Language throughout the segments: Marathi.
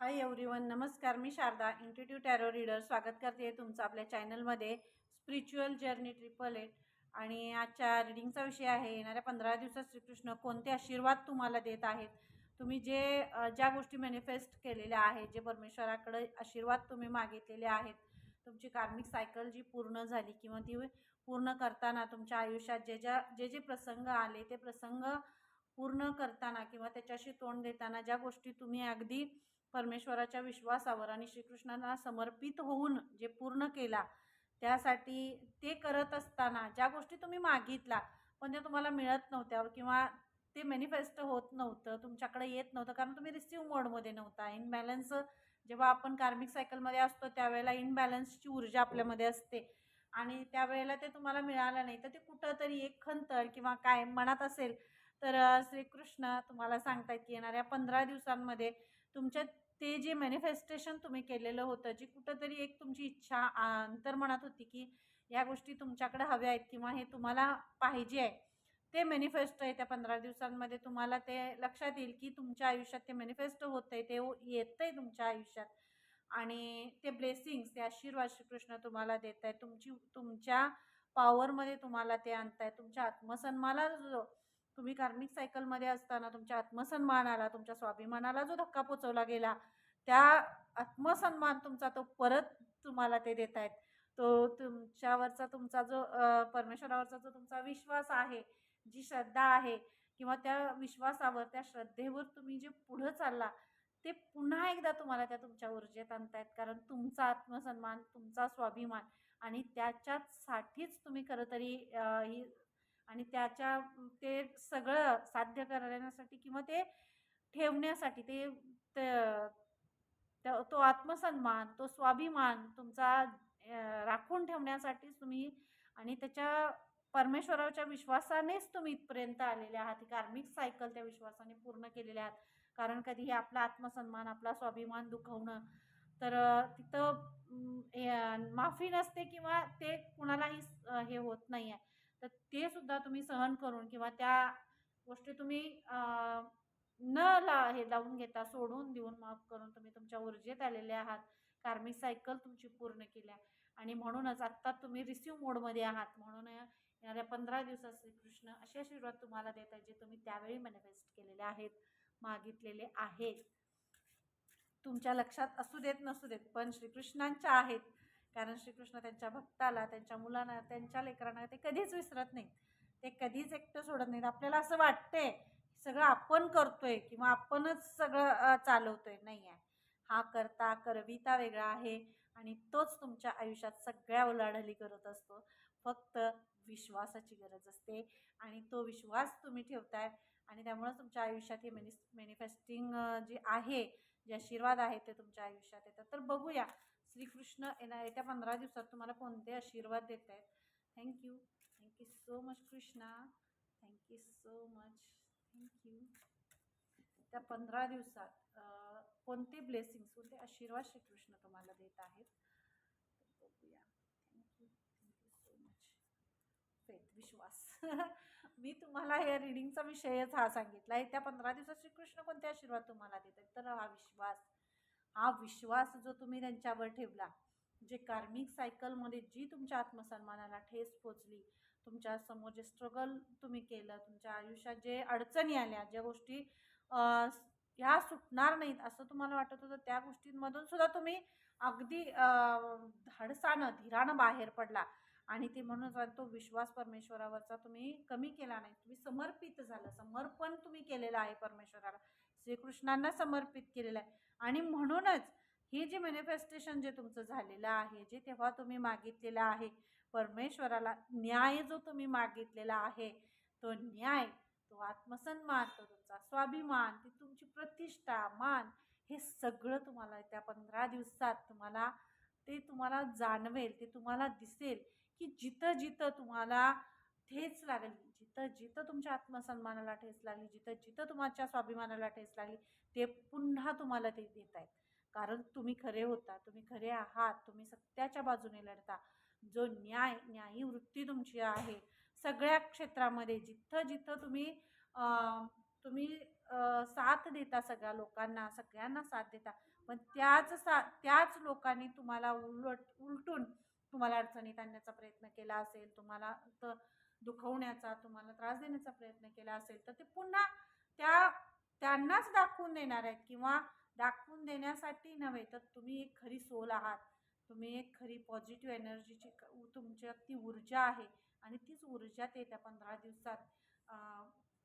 हाय एव्हरीवन नमस्कार मी शारदा इंटिट्यूट टॅरो रीडर स्वागत करते तुमचं आपल्या चॅनलमध्ये स्पिरिच्युअल जर्नी ट्रिपल एट आणि आजच्या रिडिंगचा विषय आहे येणाऱ्या पंधरा दिवसात श्रीकृष्ण कोणते आशीर्वाद तुम्हाला देत आहेत? तुम्ही जे ज्या गोष्टी मॅनिफेस्ट केलेल्या आहेत जे परमेश्वराकडे आशीर्वाद तुम्ही मागितलेले आहेत तुमची कार्मिक सायकल जी पूर्ण झाली किंवा ती पूर्ण करताना तुमच्या आयुष्यात जे ज्या जे जे प्रसंग आले ते प्रसंग पूर्ण करताना किंवा त्याच्याशी तोंड देताना ज्या गोष्टी तुम्ही अगदी परमेश्वराच्या विश्वासावर आणि श्रीकृष्णांना समर्पित होऊन जे पूर्ण केला त्यासाठी ते करत असताना ज्या गोष्टी तुम्ही मागितला पण त्या तुम्हाला मिळत नव्हत्या किंवा ते मॅनिफेस्ट होत नव्हतं तुमच्याकडे येत नव्हतं कारण तुम्ही रिसिव्ह मोडमध्ये नव्हता. इनबॅलन्स जेव्हा आपण कार्मिक सायकलमध्ये असतो त्यावेळेला इनबॅलन्सची ऊर्जा आपल्यामध्ये असते. आणि त्यावेळेला ते तुम्हाला मिळालं नाही तर ते कुठंतरी एक खंतर किंवा काय मनात असेल. तर श्रीकृष्ण तुम्हाला सांगतायत की येणाऱ्या पंधरा दिवसांमध्ये तुमच्या ते जे मॅनिफेस्टेशन तुम्ही केलेलं होतं जी कुठंतरी एक तुमची इच्छा अंतर्मनात होती की या गोष्टी तुमच्याकडे हव्या आहेत किंवा हे तुम्हाला पाहिजे आहे ते मॅनिफेस्टो आहे त्या पंधरा दिवसांमध्ये तुम्हाला ते लक्षात येईल की तुमच्या आयुष्यात ते मॅनिफेस्टो होतं आहे ते येतं आहे तुमच्या आयुष्यात. आणि ते ब्लेसिंग्स ते आशीर्वाद श्रीकृष्ण तुम्हाला देत आहे तुमची तुमच्या पॉवरमध्ये तुम्हाला ते आणत आहे तुमच्या आत्मसन्मानाला जो तुम्ही कार्मिक सायकलमध्ये असताना तुमच्या आत्मसन्मानाला तुमच्या स्वाभिमानाला जो धक्का पोचवला गेला त्या आत्मसन्मान तुमचा तो परत तुम्हाला ते देत आहेत. तो तुमच्यावरचा तुमचा जो परमेश्वरावरचा जो तुमचा विश्वास आहे जी श्रद्धा आहे किंवा त्या विश्वासावर त्या श्रद्धेवर तुम्ही जे पुढं चालला ते पुन्हा एकदा तुम्हाला त्या तुमच्या ऊर्जेत आणतायत कारण तुमचा आत्मसन्मान तुमचा स्वाभिमान आणि त्याच्यासाठीच तुम्ही खरं तरी ही आणि त्याच्या ते सगळं साध्य करण्यासाठी किंवा ते ठेवण्यासाठी ते त- तो आत्मसन्मान तो स्वाभिमान तुमचा राखून ठेवण्यासाठीच तुम्ही आणि त्याच्या परमेश्वराच्या विश्वासानेच तुम्ही इथपर्यंत आलेले आहात. ही कार्मिक सायकल त्या विश्वासाने पूर्ण केलेल्या आहात. कारण कधीही आपला आत्मसन्मान आपला स्वाभिमान दुखवणं तर तिथं माफी नसते किंवा ते कुणालाही हे होत नाही आहे तर ते सुद्धा तुम्ही सहन करून किंवा त्या गोष्टी तुम्ही न ला हे लावून घेता सोडून देऊन माफ करून तुम्ही तुमच्या ऊर्जेत आलेले आहात. कार्मिक सायकल तुमची पूर्ण केल्या. आणि म्हणूनच आत्ता तुम्ही रिसिव्ह मोडमध्ये आहात. म्हणून येणाऱ्या पंधरा दिवसात श्रीकृष्ण असे आशीर्वाद तुम्हाला देत आहेत जे तुम्ही त्यावेळी मॅनिफेस्ट केलेले आहेत मागितलेले आहेत. तुमच्या लक्षात असू देत नसू देत पण श्रीकृष्णांच्या आहेत. कारण श्रीकृष्ण त्यांच्या भक्ताला त्यांच्या मुलांना त्यांच्या लेकरांना ते कधीच विसरत नाहीत. ते कधीच एकटं सोडत नाहीत. आपल्याला असं वाटतंय सगळं आपण करतोय किंवा आपणच सगळं चालवतोय. नाही आहे. हा करता करविता वेगळा आहे आणि तोच तुमच्या आयुष्यात सगळ्या उलाढाली करत असतो. फक्त विश्वासाची गरज असते आणि तो विश्वास तुम्ही ठेवताय आणि त्यामुळं तुमच्या आयुष्यात हे मेनिस मॅनिफेस्टिंग जे आहे जे आशीर्वाद आहेत ते तुमच्या आयुष्यात येतात. तर बघूया श्रीकृष्ण येणार येत्या पंधरा दिवसात तुम्हाला कोणते आशीर्वाद देत आहेत thank you thank you so much Krishna thank you so much thank you त्या पंधरा दिवसात कोणते ब्लेसिंग्स कोणते आशीर्वाद श्रीकृष्ण तुम्हाला देत आहेत? बघूया. Thank you thank you so much faith विश्वास. मी तुम्हाला हे रिडिंगचा विषयच हा सांगितला आहे त्या पंधरा दिवसात श्रीकृष्ण कोणते आशीर्वाद तुम्हाला देत आहेत? तर हा विश्वास हा विश्वास जो तुम्ही त्यांच्यावर ठेवला जे कार्मिक सायकलमध्ये जी तुमच्या आत्मसन्मानाला ठेस पोचली तुमच्यासमोर जे स्ट्रगल तुम्ही केलं तुमच्या आयुष्यात जे अडचणी आल्या ज्या गोष्टी ह्या सुटणार नाहीत असं तुम्हाला वाटत होतं त्या गोष्टींमधून सुद्धा तुम्ही अगदी धाडसानं धीरानं बाहेर पडला. आणि ते म्हणून तो विश्वास परमेश्वरावरचा तुम्ही कमी केला नाही तुम्ही समर्पित झालं समर्पण तुम्ही केलेलं आहे परमेश्वराला. श्रीकृष्णांना समर्पित केलेलं आहे. आणि म्हणूनच हे जे मॅनिफेस्टेशन जे तुमचं झालेलं आहे जे तेव्हा तुम्ही मागितलेलं आहे परमेश्वराला न्याय जो तुम्ही मागितलेला आहे तो न्याय तो आत्मसन्मान तो तुमचा स्वाभिमान ती तुमची प्रतिष्ठा मान हे सगळं तुम्हाला त्या पंधरा दिवसात तुम्हाला ते तुम्हाला जाणवेल ते तुम्हाला दिसेल की जिथं जिथं तुम्हाला ठेच लागली. जिथं जिथं तुमच्या आत्मसन्मानाला ठेस लागली जिथं जिथं तुमच्या स्वाभिमानाला ठेस लागली ते पुन्हा तुम्हाला ते देत आहेत. कारण तुम्ही खरे होता तुम्ही खरे आहात तुम्ही सत्याच्या बाजूने लढता. जो न्याय न्यायी वृत्ती तुमची आहे सगळ्या क्षेत्रामध्ये जिथं जिथं तुम्ही तुम्ही साथ देता सगळ्या लोकांना सगळ्यांना साथ देता पण त्याच सा त्याच लोकांनी तुम्हाला उलट उलटून तुम्हाला अडचणीत आणण्याचा प्रयत्न केला असेल तुम्हाला तर दुखवण्याचा तुम्हाला त्रास देण्याचा प्रयत्न केला असेल तर ते पुन्हा त्या त्यांनाच दाखवून देणार आहेत किंवा दाखवून देण्यासाठी नव्हे तर तुम्ही एक खरी सोल आहात. तुम्ही एक खरी पॉझिटिव्ह एनर्जीची तुमच्या ती ऊर्जा आहे आणि तीच ऊर्जा ते त्या पंधरा दिवसात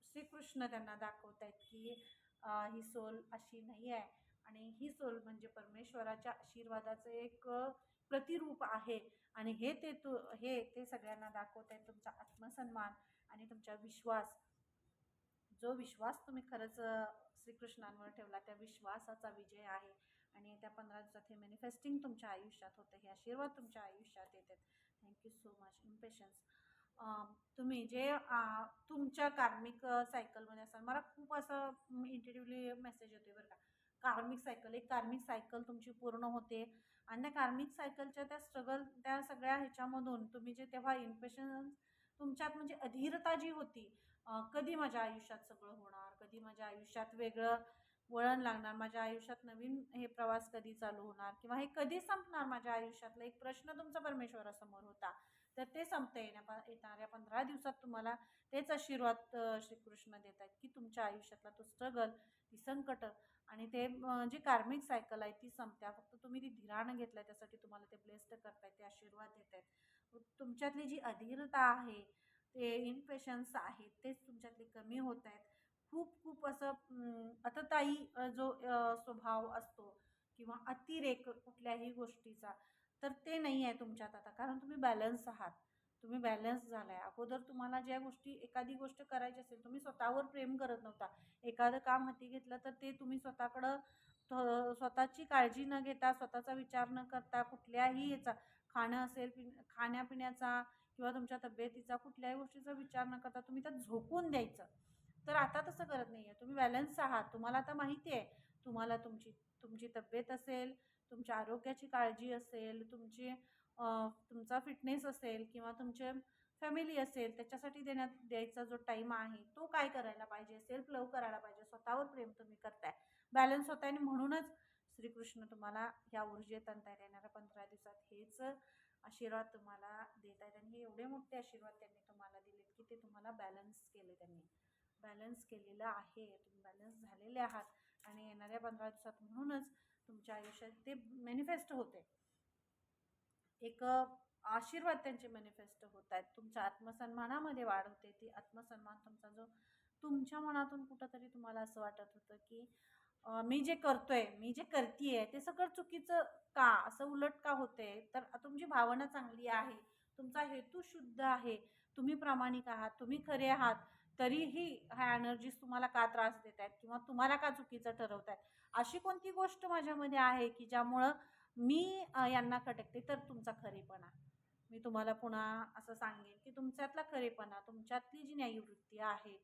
श्रीकृष्ण त्यांना दाखवत आहेत की ही सोल अशी नाही आहे आणि ही सोल म्हणजे परमेश्वराच्या आशीर्वादाचं एक प्रतिरूप आहे. आणि हे ते तू हे ते सगळ्यांना दाखवत आहे तुमचा आत्मसन्मान आणि तुमचा विश्वास. जो विश्वास तुम्ही खरंच श्रीकृष्णांवर ठेवला त्या विश्वासाचा विजय आहे. आणि त्या पंधरा दिवसात हे मॅनिफेस्टिंग तुमच्या आयुष्यात होतं हे आशीर्वाद तुमच्या आयुष्यात येतात. थँक्यू सो मच इम्पेशन्स तुम्ही जे तुमच्या कार्मिक सायकलमध्ये असाल मला खूप असं इंटिटिव्हली मेसेज येतो बरं का. कार्मिक सायकल एक कार्मिक सायकल तुमची पूर्ण होते. आणि त्या कार्मिक सायकलच्या त्या स्ट्रगल त्या सगळ्या ह्याच्यामधून तुम्ही जे तेव्हा इम्प्रेशन तुमच्यात म्हणजे अधीरता जी होती कधी माझ्या आयुष्यात सगळं होणार? कधी माझ्या आयुष्यात वेगळं वळण लागणार? माझ्या आयुष्यात नवीन हे प्रवास कधी चालू होणार? किंवा हे कधी संपणार? माझ्या आयुष्यातला एक प्रश्न तुमचा परमेश्वरासमोर होता. तर ते संपता येण्या येणाऱ्या पंधरा दिवसात तुम्हाला तेच आशीर्वाद श्रीकृष्ण देत आहेत की तुमच्या आयुष्यातला तो स्ट्रगल ती संकट आणि ते जी कार्मिक सायकल आहे ती संपत्या फक्त तुम्ही ती धीरानं घेतलं आहे त्यासाठी तुम्हाला ते ब्लेस्ड करतायत ते आशीर्वाद देत आहेत तुमच्यातली जी अधीरता आहे ते इनपेशन्स आहेत तेच तुमच्यातले कमी होत आहेत खूप खूप असं अतताई जो स्वभाव असतो किंवा अतिरेक कुठल्याही गोष्टीचा तर ते नाही आहे तुमच्यात आता कारण तुम्ही बॅलन्स आहात. तुम्ही बॅलन्स झाला आहे अगोदर तुम्हाला ज्या गोष्टी एखादी गोष्ट करायची असेल तुम्ही स्वतःवर प्रेम करत नव्हता. एखादं काम हाती घेतलं तर ते तुम्ही स्वतःकडं थ- स्वतःची काळजी न घेता स्वतःचा विचार न करता कुठल्याही याचा खाणं असेल पिण खाण्यापिण्याचा किंवा तुमच्या तब्येतीचा कुठल्याही गोष्टीचा विचार न करता तुम्ही त्यात झोकून द्यायचं. तर आता तसं करत नाही आहे तुम्ही बॅलन्स आहात. तुम्हाला आता माहिती आहे. तुम्हाला तुमची तुमची तब्येत असेल तुमच्या आरोग्याची काळजी असेल तुमची तुमचा फिटनेस असेल किंवा तुमचे फॅमिली असेल त्याच्यासाठी देण्यात द्यायचा जो टाईम आहे तो काय करायला पाहिजे? सेल्फ लव करायला पाहिजे. स्वतःवर प्रेम तुम्ही करताय. बॅलन्स होत आहे आणि म्हणूनच श्रीकृष्ण तुम्हाला ह्या ऊर्जेत आणतायत. येणाऱ्या पंधरा दिवसात हेच आशीर्वाद तुम्हाला देत आहेत आणि हे एवढे मोठे आशीर्वाद त्यांनी तुम्हाला दिलेत की ते तुम्हाला बॅलन्स केले त्यांनी. बॅलन्स केलेलं आहे. तुम्ही बॅलन्स झालेले आहात आणि येणाऱ्या पंधरा दिवसात म्हणूनच तुमच्या आयुष्यात ते मॅनिफेस्ट होते. एक आशीर्वाद त्यांचे मॅनिफेस्ट होत आहेत. तुमच्या आत्मसन्मानामध्ये वाढ होते. ती आत्मसन्मान तुमचा जो तुमच्या मनातून कुठंतरी तुम्हाला असं वाटत होतं की मी जे करतोय मी जे करतीये ते सगळं चुकीचं का? असं उलट का होते तर तुमची भावना चांगली आहे. तुमचा हेतू शुद्ध आहे. तुम्ही प्रामाणिक आहात. तुम्ही खरे आहात. तरीही ह्या एनर्जीज तुम्हाला का त्रास देत आहेत किंवा तुम्हाला का चुकीचं ठरवत आहेत अशी कोणती गोष्ट माझ्यामध्ये आहे की ज्यामुळं मी यांना खटकते? तर तुमचा खरेपणा. मी तुम्हाला पुन्हा असं सांगेन की तुमच्यातला खरेपणा तुमच्यातली जी न्यायवृत्ती आहे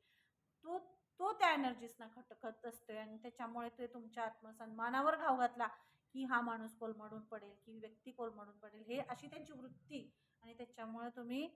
तो तो त्या एनर्जीजना खटकत असतोय आणि त्याच्यामुळे ते तुमच्या आत्मसन्मानावर घाव घातला की हा माणूस कोलमडून पडेल की व्यक्ती कोलमडून पडेल. हे अशी त्यांची वृत्ती आणि त्याच्यामुळे तुम्ही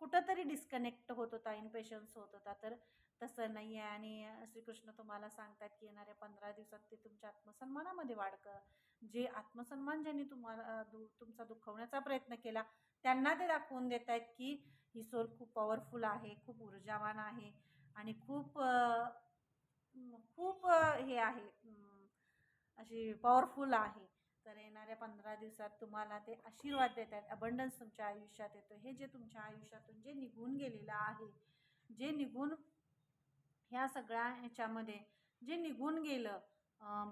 कुठंतरी डिस्कनेक्ट होत होता इनपेशन्स होत होता. तर तसं नाही आहे आणि श्रीकृष्ण तुम्हाला सांगतात की येणाऱ्या पंधरा दिवसात ते तुमच्या आत्मसन्मानामध्ये वाढ कर जे आत्मसन्मान ज्यांनी तुम्हाला दु तुमचा दुखवण्याचा प्रयत्न केला त्यांना ते दाखवून देत आहेत की ही सोल खूप पॉवरफुल आहे खूप ऊर्जावान आहे आणि खूप खूप हे आहे अशी पॉवरफुल आहे. तर येणाऱ्या पंधरा दिवसात तुम्हाला ते आशीर्वाद देत आहेत अबंडन्स तुमच्या आयुष्यात येतो हे जे तुमच्या आयुष्यातून जे निघून गेलेलं आहे जे निघून ह्या सगळ्या ह्याच्यामध्ये जे निघून गेलं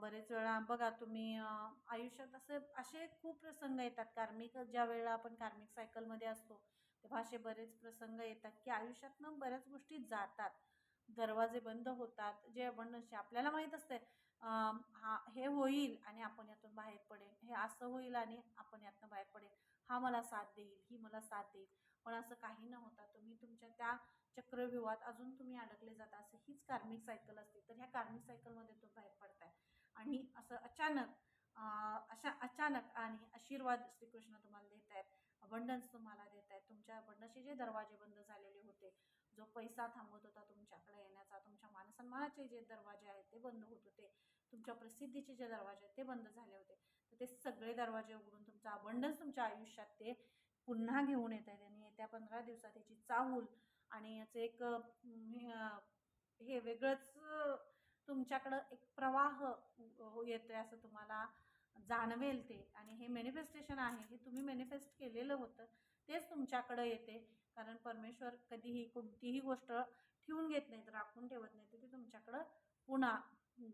बरेच वेळा बघा तुम्ही आयुष्यात असे असे खूप प्रसंग येतात. कार्मिक ज्या वेळेला आपण कार्मिक सायकलमध्ये असतो तेव्हा असे बरेच प्रसंग येतात की आयुष्यातनं बऱ्याच गोष्टी जातात. दरवाजे बंद होतात. जे आपण आपल्याला माहीत असते हा हे होईल आणि आपण यातून बाहेर पडेल हे असं होईल आणि आपण यातनं बाहेर पडेल हा मला साथ देईल ही मला साथ देईल. पण असं काही न होता तुम्ही तुमच्या त्या चक्रव्यूहात अजून तुम्ही अडकले जाता. असं हीच कार्मिक सायकल असते. तर ह्या कार्मिक सायकलमध्ये तो बाहेर पडताय. आणि असं अचानक अशा अचानक आणि आशीर्वाद श्रीकृष्ण तुम्हाला देत आहेत अबंडन्स तुम्हाला देत आहेत तुमच्या अबंडन्सचे जे दरवाजे बंद झालेले होते जो पैसा थांबवत होता तुमच्याकडे येण्याचा तुमच्या मानसन्मानाचे जे दरवाजे आहेत ते बंद होत होते. तुमच्या प्रसिद्धीचे जे दरवाजे आहेत ते बंद झाले होते. तर ते सगळे दरवाजे उघडून तुमचा अबंडन्स तुमच्या आयुष्यात ते पुन्हा घेऊन येत आहेत आणि येत्या पंधरा दिवसात याची चाहूल आणि याचं एक हे वेगळंच तुमच्याकडं एक प्रवाह येतोय असं तुम्हाला जाणवेल ते. आणि हे मॅनिफेस्टेशन आहे हे तुम्ही मॅनिफेस्ट केलेलं होतं तेच तुमच्याकडं येते. कारण परमेश्वर कधीही कोणतीही गोष्ट ठेवून घेत नाहीत राखून ठेवत नाही. तर ते तुमच्याकडं पुन्हा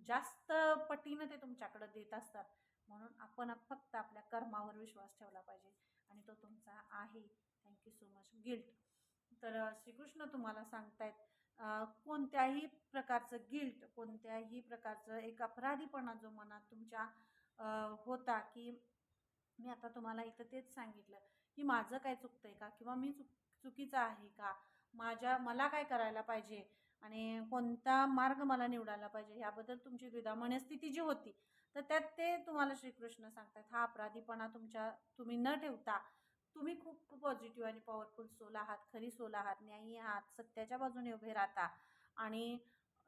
जास्त पटीनं ते तुमच्याकडं देत असतात. म्हणून आपण फक्त आपल्या कर्मावर विश्वास ठेवला पाहिजे आणि तो तुमचा आहे. थँक्यू सो मच गिल्ट तर श्रीकृष्ण तुम्हाला सांगतायत कोणत्याही प्रकारचं गिल्ट कोणत्याही प्रकारचं एक अपराधीपणा जो मनात तुमच्या होता की मी आता तुम्हाला इथं तेच सांगितलं की माझं काय चुकतंय का? किंवा मी चुक चुकीचं आहे का? माझ्या मला काय करायला पाहिजे? आणि कोणता मार्ग मला निवडायला पाहिजे? ह्याबद्दल तुमची द्विधा स्थिती जी होती तर त्यात ते तुम्हाला श्रीकृष्ण सांगतात हा अपराधीपणा तुमच्या तुम्ही न ठेवता तुम्ही खूप पॉझिटिव्ह आणि पॉवरफुल सोल आहात खरी सोल आहात न्यायी आहात सत्याच्या बाजूने उभे राहता आणि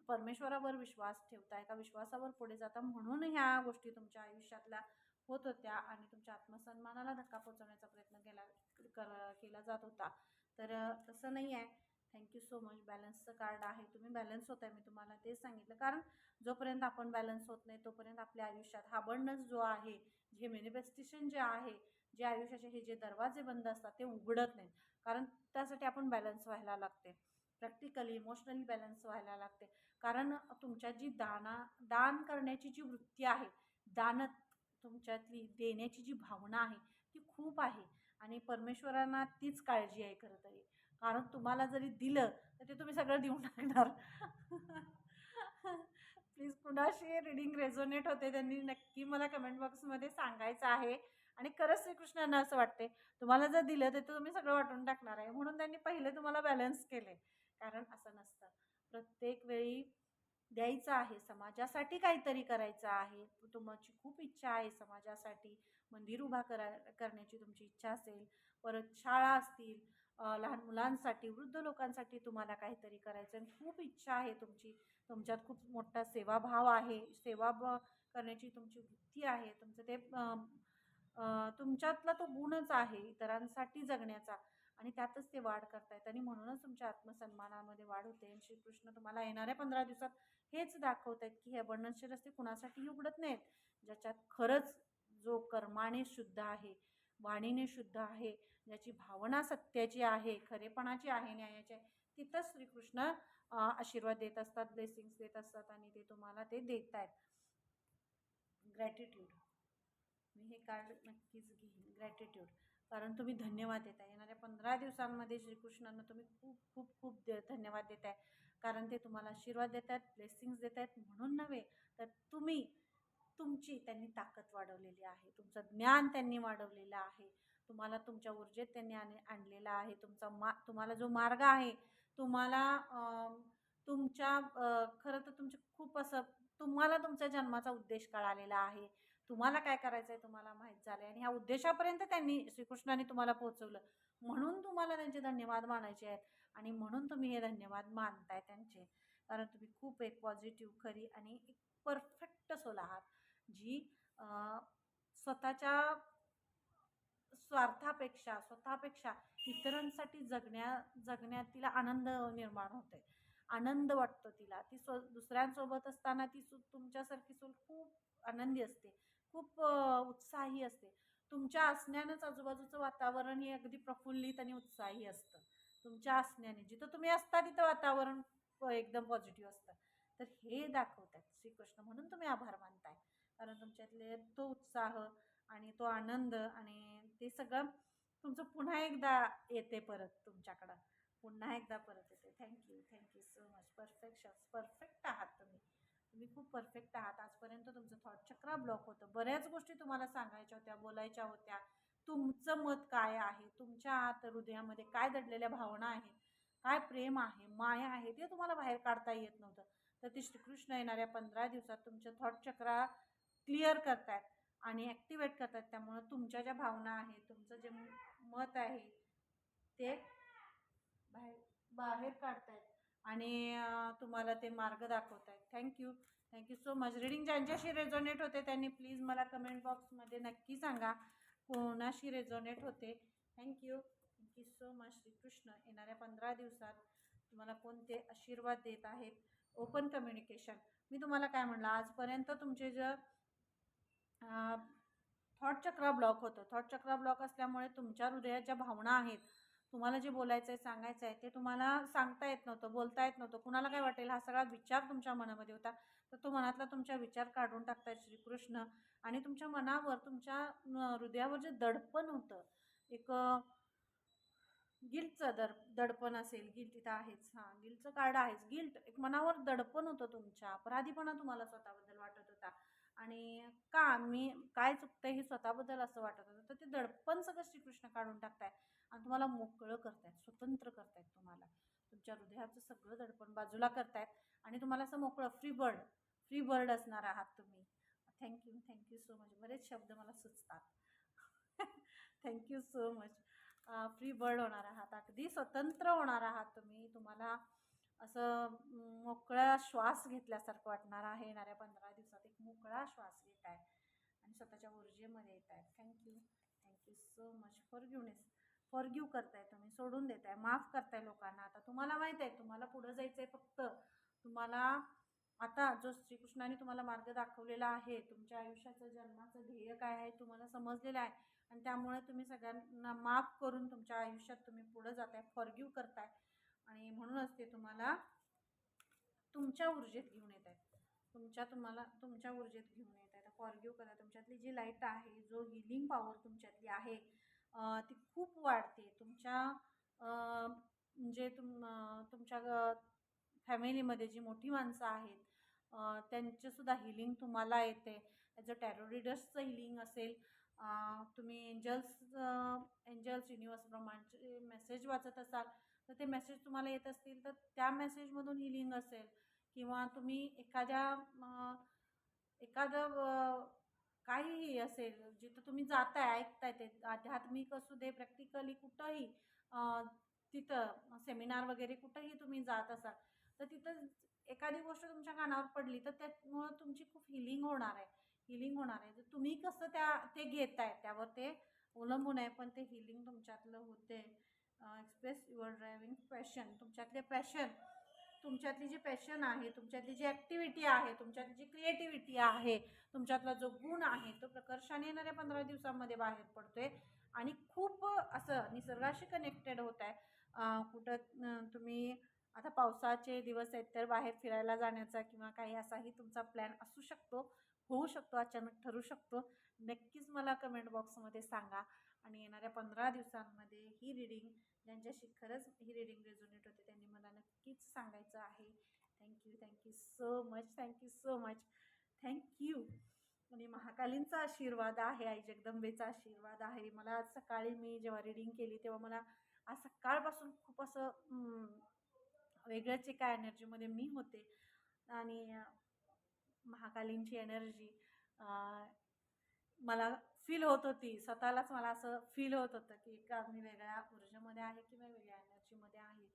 परमेश्वरावर विश्वास ठेवता एका विश्वासावर पुढे जाता. म्हणून ह्या गोष्टी तुमच्या आयुष्यातल्या होत होत्या आणि तुमच्या आत्मसन्मानाला धक्का पोचवण्याचा प्रयत्न केला कर केला जात होता. तर तसं नाही आहे. थँक्यू सो मच बॅलन्सचं कार्ड आहे. तुम्ही बॅलन्स होत आहे मी तुम्हाला तेच सांगितलं. कारण जोपर्यंत आपण बॅलन्स होत नाही तोपर्यंत आपल्या आयुष्यात हा बंडन्स जो आहे जे मॅनिफेस्टेशन जे आहे जे आयुष्याचे हे जे दरवाजे बंद असतात ते उघडत नाहीत. कारण त्यासाठी आपण बॅलन्स व्हायला लागते. प्रॅक्टिकली इमोशनली बॅलन्स व्हायला लागते. कारण तुमच्या जी दाना दान करण्याची जी वृत्ती आहे दानत तुमच्यातली देण्याची जी भावना आहे ती खूप आहे. आणि परमेश्वरांना तीच काळजी आहे खरं तरी. कारण तुम्हाला जरी दिलं तर ते तुम्ही सगळं देऊन टाकणार. प्लीज कुणाशी रिडिंग रेझोनेट होते त्यांनी नक्की मला कमेंट बॉक्समध्ये सांगायचं आहे. आणि खरंच श्रीकृष्णांना असं वाटते तुम्हाला जर दिलं तर तुम्ही सगळं वाटून टाकणार आहे. म्हणून त्यांनी पहिले तुम्हाला बॅलन्स केले कारण असं नसतं. प्रत्येक वेळी द्यायचं आहे. समाजासाठी काहीतरी करायचं आहे. तुमची खूप इच्छा आहे समाजासाठी. मंदिर उभा करा करण्याची तुमची इच्छा असेल परत शाळा असतील लहान मुलांसाठी वृद्ध लोकांसाठी तुम्हाला काहीतरी करायचं आणि खूप इच्छा आहे तुमची. तुमच्यात खूप मोठा सेवाभाव आहे. सेवा ब करण्याची तुमची वृत्ती आहे. तुमचं ते तुमच्यातला तो गुणच आहे इतरांसाठी जगण्याचा आणि त्यातच ते वाढ करतायत आणि म्हणूनच तुमच्या आत्मसन्मानामध्ये वाढ होते. आणि श्रीकृष्ण तुम्हाला येणाऱ्या पंधरा दिवसात हेच दाखवत आहेत की हे अबंडन्सचे रस्ते कुणासाठीही उघडत नाहीत. ज्याच्यात खरंच जो कर्माने शुद्ध आहे. वाणीने शुद्ध आहे. ज्याची भावना सत्याची आहे खरेपणाची आहे न्यायाची आहे तिथंच श्रीकृष्ण आशीर्वाद देत असतात ब्लेसिंग्स देत असतात आणि ते तुम्हाला ते देत आहेत ग्रॅटिट्यूड मी हे कार्ड नक्कीच घेईन. ग्रॅटिट्यूड कारण तुम्ही धन्यवाद देताय. येणाऱ्या पंधरा दिवसांमध्ये श्रीकृष्णांना तुम्ही खूप खूप खूप दे धन्यवाद देताय. कारण ते तुम्हाला आशीर्वाद देत आहेत ब्लेसिंग्स देत आहेत म्हणून नव्हे तर तुम्ही तुमची त्यांनी ताकद वाढवलेली आहे तुमचं ज्ञान त्यांनी वाढवलेलं आहे तुम्हाला तुमच्या ऊर्जेत त्यांनी आण आणलेला आहे तुमचा मा तुम्हाला जो मार्ग आहे तुम्हाला तुमच्या खरं तर तुमचे खूप असं तुम्हाला तुमच्या जन्माचा उद्देश कळालेला आहे तुम्हाला काय करायचं आहे तुम्हाला माहीत झालं आहे आणि ह्या उद्देशापर्यंत त्यांनी श्रीकृष्णाने तुम्हाला पोहोचवलं. म्हणून तुम्हाला त्यांचे धन्यवाद मानायचे आहेत आणि म्हणून तुम्ही हे धन्यवाद मानताय त्यांचे. कारण तुम्ही खूप एक पॉझिटिव्ह खरी आणि एक परफेक्ट सोल आहात. जी स्वतःच्या स्वार्थापेक्षा स्वतःपेक्षा इतरांसाठी जगण्या जगण्यात तिला आनंद निर्माण होते. आनंद वाटतो तिला. ती स्व दुसऱ्यांसोबत असताना ती सु तुमच्यासारखी सुल खूप आनंदी असते. खूप उत्साही असते. तुमच्या असण्यानंच आजूबाजूचं वातावरण हे अगदी प्रफुल्लित आणि उत्साही असतं. तुमच्या असण्याने जिथं तुम्ही असता तिथं वातावरण एकदम पॉझिटिव्ह असतं. तर हे दाखवतात श्रीकृष्ण. म्हणून तुम्ही आभार मानताय. कारण तुमच्यातले तो उत्साह आणि तो आनंद आणि ते सगळं तुमचं पुन्हा एकदा येते परत तुमच्याकडं. पुन्हा एकदा परत येते. Thank you thank you so much perfections perfect आहात तुम्ही. तुम्ही खूप परफेक्ट आहात. आजपर्यंत तुमचं थॉट चक्रा ब्लॉक होतं. बऱ्याच गोष्टी तुम्हाला सांगायच्या होत्या बोलायच्या होत्या. तुमचं मत काय आहे? तुमच्या आत हृदयामध्ये काय दडलेल्या भावना आहेत? काय प्रेम आहे? माया आहे? ते तुम्हाला बाहेर काढता येत नव्हतं. तर ते श्रीकृष्ण येणाऱ्या पंधरा दिवसात तुमचं थॉट चक्रा क्लिअर करतायत आणि ॲक्टिवेट करतात त्यामुळं तुमच्या ज्या भावना आहेत तुमचं जे मत आहे ते बाहेर बाहेर काढतायत आणि तुम्हाला ते मार्ग दाखवत आहेत thank you thank you so much reading ज्यांच्याशी रेझोनेट होते त्यांनी प्लीज मला कमेंट बॉक्समध्ये नक्की सांगा. कोणाशी रेझोनेट होते? Thank you thank you so much Shrikrishna. येणाऱ्या पंधरा दिवसात तुम्हाला कोणते आशीर्वाद देत आहेत? ओपन कम्युनिकेशन मी तुम्हाला काय म्हणलं? आजपर्यंत तुमचे जर थॉट चक्र ब्लॉक होतं. थॉट चक्र ब्लॉक असल्यामुळे तुमच्या हृदयात ज्या भावना आहेत तुम्हाला जे बोलायचं आहे सांगायचं आहे ते तुम्हाला सांगता येत नव्हतं बोलता येत नव्हतं. कुणाला काय वाटेल? हा सगळा विचार तुमच्या मनामध्ये होता. तर तो मनातला तुमच्या विचार काढून टाकताय श्रीकृष्ण आणि तुमच्या मनावर तुमच्या हृदयावर जे दडपण होतं एक गिल्टचं दड दडपण असेल. गिल्ट इथं आहेच. हां गिल्टचं कार्ड आहेच. गिल्ट एक मनावर दडपण होतं तुमच्या. अपराधीपणा तुम्हाला स्वतःबद्दल वाटत आणि का मी काय चुकतंय हे स्वतःबद्दल असं वाटत होतं. तर ते दडपण सगळं श्रीकृष्ण काढून टाकताय आणि तुम्हाला मोकळं करतायत स्वतंत्र करतायत तुम्हाला. तुमच्या हृदयाचं सगळं दडपण बाजूला करतायत आणि तुम्हाला असं मोकळं फ्री बर्ड फ्री बर्ड असणार आहात तुम्ही. थँक्यू थँक्यू सो मच बरेच शब्द मला सुचतात. Thank you so much free bird होणार आहात. अगदी स्वतंत्र होणार आहात तुम्ही. तुम्हाला असं मोकळा श्वास घेतल्यासारखं वाटणार आहे येणाऱ्या पंधरा दिवसात. मोकळा श्वास घेत आहे आणि स्वतःच्या ऊर्जेमध्ये येत आहेत. Thank you thank you so much forgiveness forgive करताय तुम्ही सोडून देताय माफ करताय लोकांना. आता तुम्हाला माहीत आहे तुम्हाला पुढं जायचं आहे फक्त तुम्हाला आता जो श्रीकृष्णाने तुम्हाला मार्ग दाखवलेला आहे तुमच्या आयुष्याचं जन्माचं ध्येय काय आहे तुम्हाला समजलेलं आहे. आणि त्यामुळे तुम्ही सगळ्यांना माफ करून तुमच्या आयुष्यात तुम्ही पुढं जाताय फॉरगिव करताय. आणि म्हणूनच ते तुम्हाला तुमच्या ऊर्जेत घेऊन येत आहेत तुमच्या तुम्हाला तुमच्या ऊर्जेत घेऊन येत आहेत फॉरगिव करा तुमच्यातली जी लाइट आहे जो हिलिंग पॉवर तुमच्यातली आहे ती खूप वाढते. तुमच्या म्हणजे तुम तुमच्या फॅमिलीमध्ये जी मोठी माणसं आहेत त्यांचेसुद्धा हिलिंग तुम्हाला येते. ॲज अ टॅरो रिडर्सचं हिलिंग असेल तुम्ही एंजल्स एंजल्स युनिवर्सप्रमाणचे मेसेज वाचत असाल तर ते मेसेज तुम्हाला येत असतील तर त्या मेसेजमधून हिलिंग असेल. किंवा तुम्ही एखाद्या एखादं काहीही असेल जिथं तुम्ही जाताय ऐकताय ते आध्यात्मिक असू दे प्रॅक्टिकली कुठंही तिथं सेमिनार वगैरे कुठंही तुम्ही जात असाल तर तिथं एखादी गोष्ट तुमच्या कानावर पडली तर त्यामुळं तुमची खूप हिलिंग होणार आहे. हिलिंग होणार आहे. तर तुम्ही कसं त्या ते घेताय त्यावर ते अवलंबून आहे पण ते हिलिंग तुमच्यातलं होते. एक्सप्रेस युअर ड्रायविंग पॅशन तुमच्यातले पॅशन तुमच्यातली जी पॅशन आहे तुमच्यातली जी ॲक्टिव्हिटी आहे तुमच्यातली जी क्रिएटिव्हिटी आहे तुमच्यातला जो गुण आहे तो प्रकर्षाने येणाऱ्या पंधरा दिवसांमध्ये बाहेर पडतोय. आणि खूप असं निसर्गाशी कनेक्टेड होत आहे. कुठं तुम्ही आता पावसाचे दिवस आहेत तर बाहेर फिरायला जाण्याचा किंवा काही असाही तुमचा प्लॅन असू शकतो होऊ शकतो अचानक ठरू शकतो. नक्कीच मला कमेंट बॉक्समध्ये सांगा. आणि येणाऱ्या पंधरा दिवसांमध्ये ही रिडिंग ज्यांच्याशी खरंच ही रिडिंग रेझोनेट होते त्यांनी मला नक्कीच सांगायचं आहे. Thank you thank you so much thank you so much thank you आणि महाकालींचा आशीर्वाद आहे आई जगदंबेचा आशीर्वाद आहे. मला आज सकाळी मी जेव्हा रिडिंग केली तेव्हा मला आज सकाळपासून खूप असं हम्म, वेगळ्याच एका एनर्जीमध्ये मी होते. आणि महाकालींची एनर्जी मला फील होत होती. स्वतःलाच मला असं फील होत होतं की का मी वेगळ्या ऊर्जेमध्ये आहे किंवा वेगळ्या एनर्जीमध्ये आहे.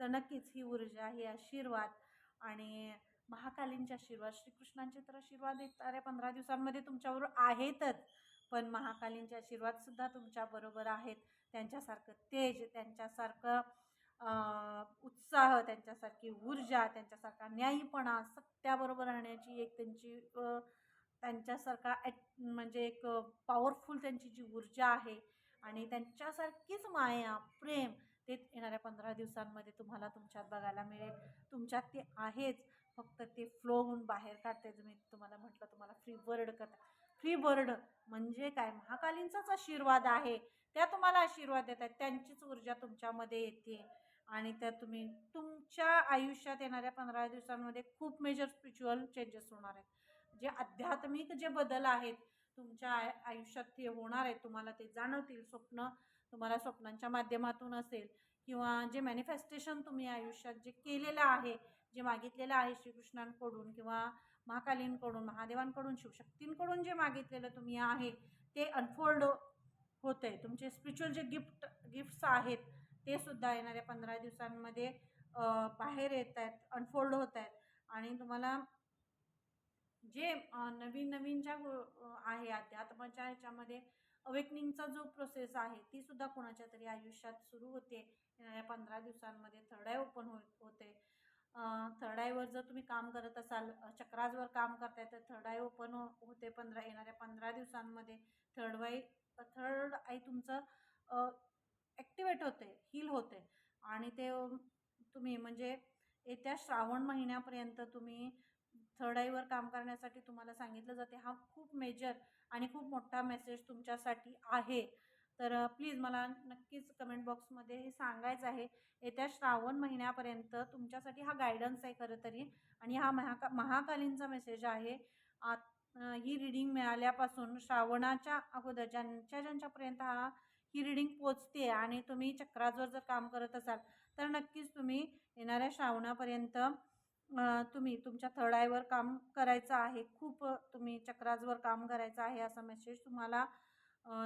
तर नक्कीच ही ऊर्जा ही आशीर्वाद आणि महाकालींचे आशीर्वाद श्रीकृष्णांचे तर आशीर्वाद येणाऱ्या पंधरा दिवसांमध्ये तुमच्याबरोबर आहेतच. पण महाकालींचे आशीर्वादसुद्धा तुमच्याबरोबर आहेत. त्यांच्यासारखं तेज त्यांच्यासारखं उत्साह त्यांच्यासारखी ऊर्जा त्यांच्यासारखा न्यायीपणा सत्याबरोबर राहण्याची एक त्यांची त्यांच्यासारखा ॲट म्हणजे एक पॉवरफुल त्यांची जी ऊर्जा आहे आणि त्यांच्यासारखीच माया प्रेम ते येणाऱ्या पंधरा दिवसांमध्ये तुम्हाला तुमच्यात बघायला मिळेल. तुमच्यात ते आहेच. फक्त ते फ्लो होऊन बाहेर काढते. मी तुम्हाला म्हटलं तुम्हाला फ्री बर्ड करता. फ्री बर्ड म्हणजे काय? महाकालींचाच आशीर्वाद आहे. त्या तुम्हाला आशीर्वाद देत आहेत. त्यांचीच ऊर्जा तुमच्यामध्ये येते. आणि त्या तुम्ही तुमच्या आयुष्यात येणाऱ्या पंधरा दिवसांमध्ये खूप मेजर स्पिरिच्युअल चेंजेस होणार आहेत. जे आध्यात्मिक जे बदल आहेत तुमच्या आय आयुष्यात ते होणार आहेत तुम्हाला ते जाणवतील स्वप्न तुम्हाला स्वप्नांच्या माध्यमातून असेल. किंवा जे मॅनिफेस्टेशन तुम्ही आयुष्यात जे केलेलं आहे जे मागितलेलं आहे श्रीकृष्णांकडून किंवा महाकालींकडून महादेवांकडून शिवशक्तींकडून जे मागितलेलं तुम्ही आहे ते अनफोल्ड होतं आहे तुमचे स्पिरिच्युअल जे गिफ्ट गिफ्ट्स आहेत ते सुद्धा येणाऱ्या पंधरा दिवसांमध्ये बाहेर येत आहेत अनफोल्ड होत आहेत आणि तुम्हाला जे नवीन नवीन ज्या गो आहे अध्यात्माच्या ह्याच्यामध्ये अवेकनिंगचा जो प्रोसेस आहे ती सुद्धा कोणाच्या तरी आयुष्यात सुरू होते. येणाऱ्या पंधरा दिवसांमध्ये थर्ड आय ओपन हो होते. थर्ड आयवर जर तुम्ही काम करत असाल चक्राजवर काम करताय तर थर्ड आय ओपन हो होते पंधरा येणाऱ्या पंधरा दिवसांमध्ये. थर्ड वाय थर्ड आय तुमचं ॲक्टिवेट होते हील होते. आणि ते तुम्ही म्हणजे येत्या श्रावण महिन्यापर्यंत तुम्ही थर्ड आयवर काम करण्यासाठी तुम्हाला सांगितलं जाते. हा खूप मेजर आणि खूप मोठा मेसेज तुमच्यासाठी आहे. तर प्लीज मला नक्कीच कमेंट बॉक्समध्ये हे सांगायचं आहे. येत्या श्रावण महिन्यापर्यंत तुमच्यासाठी हा गायडन्स आहे खरं तरी आणि हा महाका महाकालींचा मेसेज आहे. आत ही रिडिंग मिळाल्यापासून श्रावणाच्या अगोदर ज्यांच्या ज्यांच्यापर्यंत हा ही रिडिंग पोचते आणि तुम्ही चक्राजवर जर काम करत असाल तर नक्कीच तुम्ही येणाऱ्या श्रावणापर्यंत तुम्ही तुमच्या थर्ड आयवर काम करायचं आहे खूप तुम्ही चक्राजवर काम करायचं आहे असा मेसेज तुम्हाला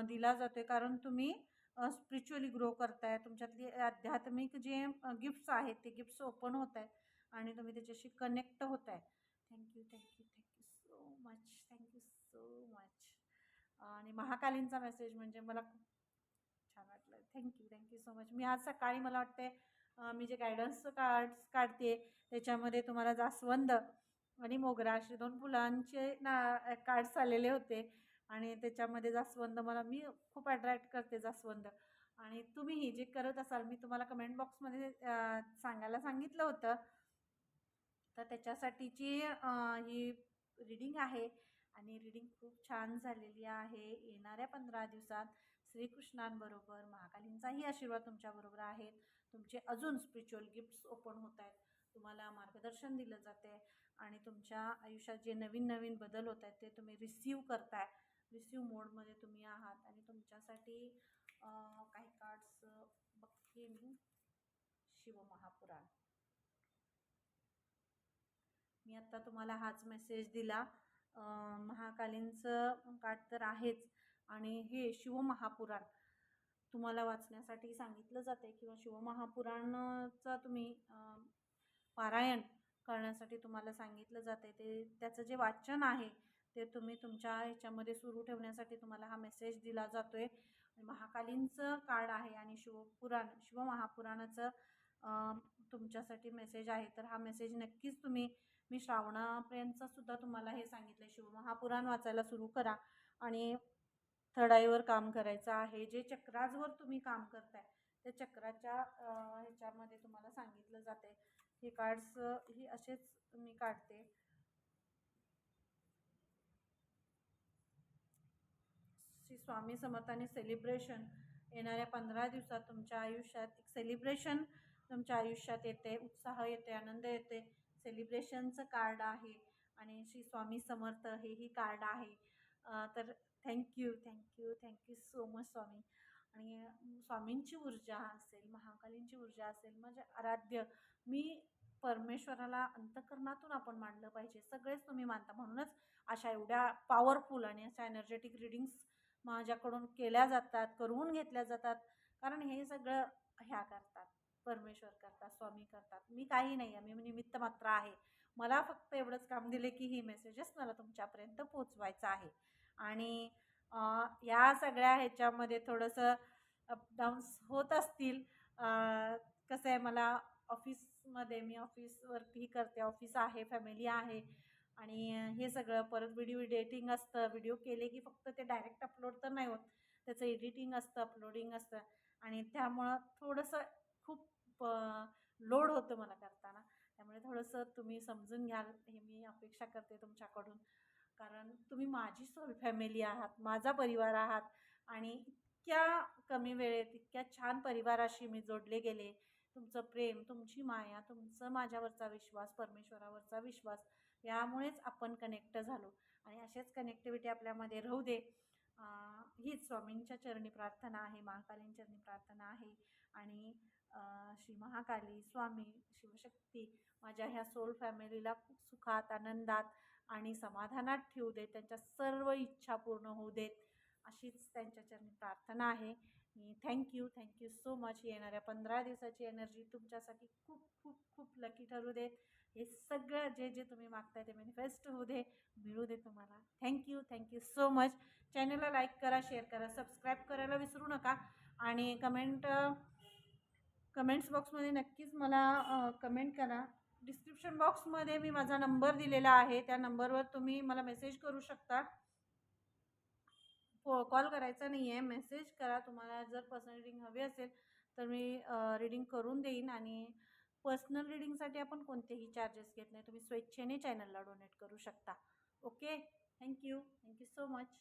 दिला जातो आहे कारण तुम्ही स्पिरिच्युअली ग्रो करताय. तुमच्यातली आध्यात्मिक जे गिफ्ट्स आहेत ते गिफ्ट्स ओपन होत आहे आणि तुम्ही त्याच्याशी कनेक्ट होत आहे thank you thank you thank you so much thank you so much आणि महाकालींचा मेसेज म्हणजे मला खूप छान वाटलं. Thank you thank you so much मी आज सकाळी मला वाटते मी जे गायडन्स कार्ड्स काढते त्याच्यामध्ये तुम्हाला जास्वंद आणि मोगरा असे दोन फुलांचे ना कार्ड्स आलेले होते. आणि त्याच्यामध्ये जास्वंद मला मी खूप अट्रॅक्ट करते जास्वंद. आणि तुम्हीही जे करत असाल मी तुम्हाला कमेंट बॉक्समध्ये सांगायला सांगितलं होतं. तर त्याच्यासाठीची ही रिडिंग आहे. आणि रिडिंग खूप छान झालेली आहे. येणाऱ्या पंधरा दिवसात श्रीकृष्णांबरोबर महाकालींचाही आशीर्वाद तुमच्याबरोबर आहे. तुमचे अजून स्पिरिच्युअल गिफ्ट्स ओपन होत आहेत. तुम्हाला मार्गदर्शन दिलं जाते आणि तुमच्या आयुष्यात जे नवीन नवीन बदल होत आहेत ते तुम्ही रिसीव करताय. रिसीव मोडमध्ये तुम्ही आहात आणि तुमच्यासाठी काही कार्ड्स बघते मी. शिवमहापुराण मी आत्ता तुम्हाला हाच मेसेज दिला. महाकालींचं कार्ड तर आहेच. आणि हे शिवमहापुराण तुम्हाला वाचण्यासाठी सांगितलं जाते किंवा शिवमहापुराणचं तुम्ही पारायण करण्यासाठी तुम्हाला सांगितलं जाते ते त्याचं जे वाचन आहे ते तुम्ही तुमच्या ह्याच्यामध्ये सुरू ठेवण्यासाठी तुम्हाला हा मेसेज दिला जातो आहे महाकालींचं कार्ड आहे आणि शिवपुराण शिवमहापुराणाचं तुमच्यासाठी मेसेज आहे. तर हा मेसेज नक्कीच तुम्ही मी श्रावणापर्यंतसुद्धा तुम्हाला हे सांगितलं शिवमहापुराण वाचायला सुरू करा. आणि थडाईवर काम करायचं आहे. जे चक्राजवर तुम्ही काम करताय त्या चक्राच्या ह्याच्यामध्ये तुम्हाला सांगितलं जाते. हे कार्ड्स ही असेच मी काढते. श्री स्वामी समर्थाने सेलिब्रेशन येणाऱ्या पंधरा दिवसात तुमच्या आयुष्यात एक सेलिब्रेशन तुमच्या आयुष्यात येते उत्साह येते आनंद येते. सेलिब्रेशनचं कार्ड आहे आणि श्री स्वामी समर्थ हेही कार्ड आहे. तर thank you thank you thank you so much Swami. आणि स्वामींची ऊर्जा असेल महाकालींची ऊर्जा असेल म्हणजे आराध्य मी परमेश्वराला अंतकरणातून आपण मानलं पाहिजे सगळेच तुम्ही मानता. म्हणूनच अशा एवढ्या पॉवरफुल आणि अशा एनर्जेटिक रिडिंग्स माझ्याकडून केल्या जातात करून घेतल्या जातात. कारण हे सगळं ह्या करतात परमेश्वर करतात स्वामी करतात. मी काही नाही आहे मी निमित्त मात्र आहे. मला फक्त एवढंच काम दिले की ही मेसेजेस मला तुमच्यापर्यंत पोचवायचं आहे. आणि या सगळ्या ह्याच्यामध्ये थोडंसं अपडाऊन्स होत असतील कसं आहे मला ऑफिसमध्ये मी ऑफिसवरती करते ऑफिस आहे फॅमिली आहे आणि हे सगळं परत व्हिडिओ एडिटिंग असतं व्हिडिओ केले की फक्त ते डायरेक्ट अपलोड तर नाही होत त्याचं एडिटिंग असतं अपलोडिंग असतं आणि त्यामुळं थोडंसं खूप लोड होतं मला करताना. त्यामुळे थोडंसं तुम्ही समजून घ्याल हे मी अपेक्षा करते तुमच्याकडून. कारण तुम्ही माझी सोल फॅमिली आहात माझा परिवार आहात आणि इतक्या कमी वेळेत इतक्या छान परिवाराशी मी जोडले गेले. तुमचं प्रेम तुमची माया तुमचं माझ्यावरचा विश्वास परमेश्वरावरचा विश्वास यामुळेच आपण कनेक्ट झालो. आणि असेच कनेक्टिव्हिटी आपल्यामध्ये राहू दे. हीच स्वामींच्या चरणी प्रार्थना आहे महाकालींच्या चरणी प्रार्थना आहे. आणि श्री महाकाली स्वामी शिवशक्ती माझ्या ह्या सोल फॅमिलीला खूप सुखात आनंदात आणि समाधानात ठेवू देत त्यांच्या सर्व इच्छा पूर्ण होऊ देत अशीच त्यांच्या चरणी प्रार्थना आहे. मी thank you thank you so much येणाऱ्या पंधरा दिवसाची एनर्जी तुमच्यासाठी खूप खूप खूप लकी ठरू देत. हे सगळं जे जे तुम्ही मागताय ते मॅनिफेस्ट होऊ दे मिळू दे तुम्हाला. Thank you thank you so much चॅनलला लाईक करा शेअर करा सबस्क्राईब करायला विसरू नका. आणि कमेंट कमेंट्स बॉक्समध्ये नक्कीच मला कमेंट करा. डिस्क्रिप्शन बॉक्समध्ये मी माझा नंबर दिलेला आहे. त्या नंबरवर तुम्ही मला मेसेज करू शकता. हो कॉल करायचा नाही आहे मेसेज करा. तुम्हाला जर पर्सनल रिडिंग हवी असेल तर मी रिडिंग करून देईन आणि पर्सनल रिडिंगसाठी आपण कोणतेही चार्जेस घेत नाही. तुम्ही स्वेच्छेने चॅनलला डोनेट करू शकता. Okay thank you thank you so much